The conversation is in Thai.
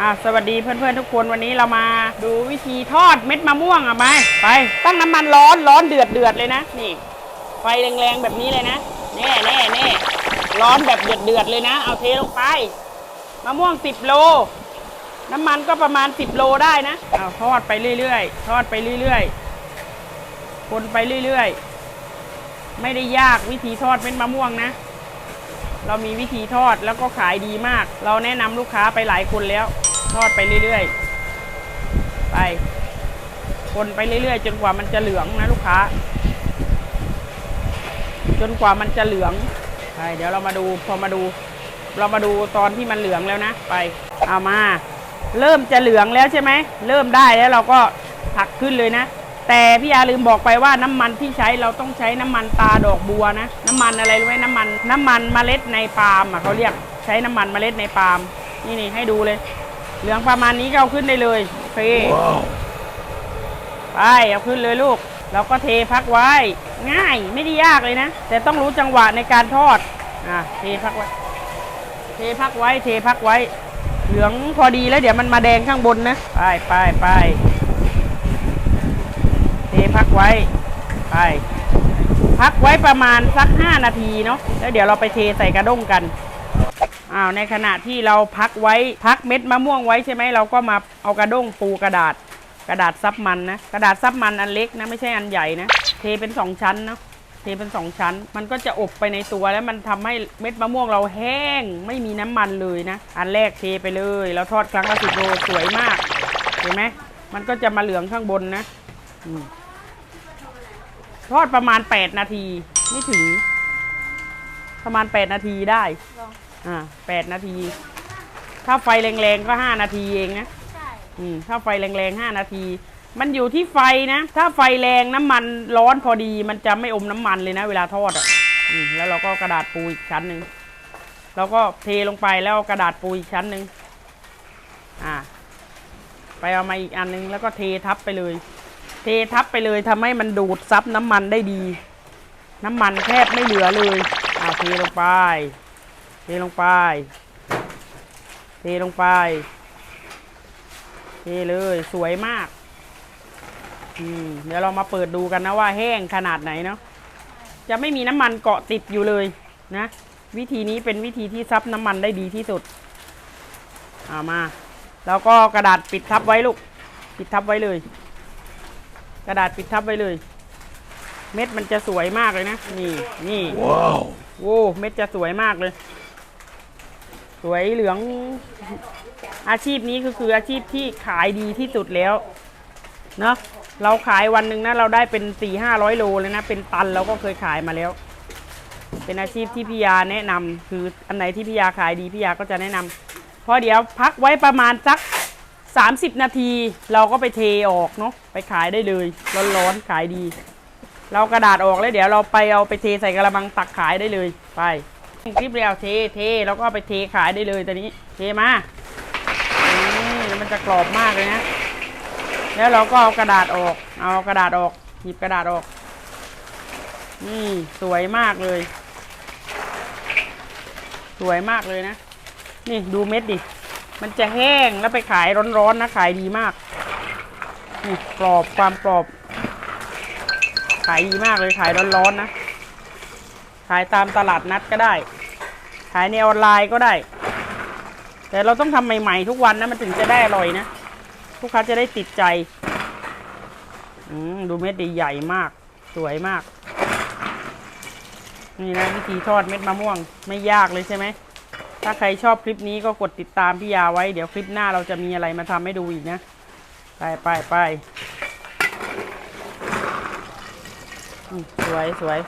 อ่าสวัสดีเพื่อนๆทุกคนวันนี้เรามาดูวิธีทอดเม็ดมะม่วงอะไปไปตั้งน้ำมันร้อนร้อนเดือดเดือดเลยนะนี่ ไฟแรงๆแบบนี้เลยนะแน่แน่แน่ร้อนแบบเดือดเดือดเลยนะ เอาเทลงไปมะม่วงสิบโล น้ำมันก็ประมาณสิบโลได้นะเอาทอดไปเรื่อยๆทอดไปเรื่อยๆคนไปเรื่อยๆ ไม่ได้ยากวิธีทอดเม็ดมะม่วงนะเรามีวิธีทอดแล้วก็ขายดีมาก เราแนะนำลูกค้าไปหลายคนแล้ว ทอดไปเรื่อยๆ ไป คนไปเรื่อยๆ จนกว่ามันจะเหลืองนะลูกค้า จนกว่ามันจะเหลืองไปเดี๋ยวเรามาดูพอมาดู เรามาดูตอนที่มันเหลืองแล้วนะ ไป เอามา เริ่มจะเหลืองแล้วใช่ไหม เริ่มได้แล้วเราก็ผักขึ้นเลยนะ แต่พี่ยาลืมบอกไปว่าน้ำมันที่ใช้เราต้องใช้น้ำมันตาดอกบัวนะ น้ำมันอะไรรู้ไหมน้ำมัน น้ำมันเมล็ดในปาล์มอะเขาเรียกใช้น้ำมันเมล็ดในปาล์มนี่นี่ให้ดูเลย เหลืองประมาณนี้ก็เอาขึ้นได้เลยโอเคไปเอาขึ้นเลยลูก เราก็เทพักไว้ ง่ายไม่ได้ยากเลยนะ แต่ต้องรู้จังหวะในการทอดอะเทพักไว้ เทพักไว้ เทพักไว้ เหลืองพอดีแล้วเดี๋ยวมันมาแดงข้างบนนะไปไปไปเทพักไว้ไปพักไว้ประมาณสักห้านาทีเนาะแล้วเดี๋ยวเราไปเทใส่กระด้งกัน อ้าวในขณะที่เราพักไว้พักเม็ดมะม่วงไว้ใช่ไหมเราก็มาเอากระด้งปูกระดาษ กระดาษซับมันนะกระดาษซับมันอันเล็กนะไม่ใช่อันใหญ่นะเทเป็นสองชั้นเนาะเทเป็นสองชั้น มันก็จะอบไปในตัวแล้วมันทำให้เม็ดมะม่วงเราแห้งไม่มีน้ำมันเลยนะ อันแรกเทไปเลยแล้วทอดครั้งละสิบโลสวยมากเห็นไหมมันก็จะมาเหลืองข้างบนนะอทอดประมาณ 8 นาที ไม่ถึง ประมาณ 8 นาทีได้ อ่าแปดนาที ถ้าไฟแรงๆก็5นาทีเองนะใช่อืมถ้าไฟแรงๆห้านาที มันอยู่ที่ไฟนะ ถ้าไฟแรงน้ำมันร้อนพอดี มันจะไม่อมน้ำมันเลยนะ เวลาทอดอะอืมแล้วเราก็กระดาษปูอีกชั้นหนึ่งเราก็เทลงไปแล้วเอากระดาษปูอีกชั้นหนึ่งอ่า ไปเอามาอีกอันหนึง แล้วก็เททับไปเลย เททับไปเลยทำให้มันดูดซับน้ำมันได้ดี น้ำมันแทบไม่เหลือเลยอ่าเทลงไปเทลงไปเทลงไปเทเลยสวยมากอืมเดี๋ยวเรามาเปิดดูกันนะว่าแห้งขนาดไหนเนาะจะไม่มีน้ำมันเกาะติดอยู่เลยนะ วิธีนี้เป็นวิธีที่ซับน้ำมันได้ดีที่สุดเอามา แล้วก็กระดาษปิดทับไว้ลูก ปิดทับไว้เลย กระดาษปิดทับไว้เลย เม็ดมันจะสวยมากเลยนะ นี่นี่ว้าวโว้เม็ดจะสวยมากเลย สวยเหลือง อาชีพนี้ก็คืออาชีพที่ขายดีที่สุดแล้วเนาะเราขายวันหนึ่งนะเราได้เป็นสี่ห้าร้อยโลเลยนะ เป็นตันเราก็เคยขายมาแล้ว เป็นอาชีพที่พี่ยาแนะนำคืออันไหนที่พี่ยาขายดีพี่ยาก็จะแนะนำเพราะเดี๋ยวพักไว้ประมาณสัก30นาทีเราก็ไปเทออกเนาะไปขายได้เลยร้อนๆขายดี เรากระดาษออกแล้วเดี๋ยวเราไปเอาไปเทใส่กระมังตักขายได้เลยไป คลิปเดียวเทเทแล้วก็ไปเทขายได้เลยตอนนี้ เทมานี่มันจะกรอบมากเลยนะ แล้วเราก็เอากระดาษออก เอากระดาษออก หยิบกระดาษออก นี่สวยมากเลย สวยมากเลยนะ นี่ดูเม็ดดิ มันจะแห้งแล้วไปขายร้อนๆนะขายดีมากนี่กรอบความกรอบ ขายดีมากเลยขายร้อนๆนะ ขายตามตลาดนัดก็ได้ ขายในออนไลน์ก็ได้ แต่เราต้องทำใหม่ๆทุกวันนะมันถึงจะได้อร่อยนะลูกค้าจะได้ติดใจดูเม็ดดีใหญ่มาก สวยมาก นี่นะวิธีทอดเม็ดมะม่วงไม่ยากเลยใช่ไหม ถ้าใครชอบคลิปนี้ก็กดติดตามพี่ยาไว้ เดี๋ยวคลิปหน้าเราจะมีอะไรมาทำให้ดูอีกนะ ไปไปไปสวยสวย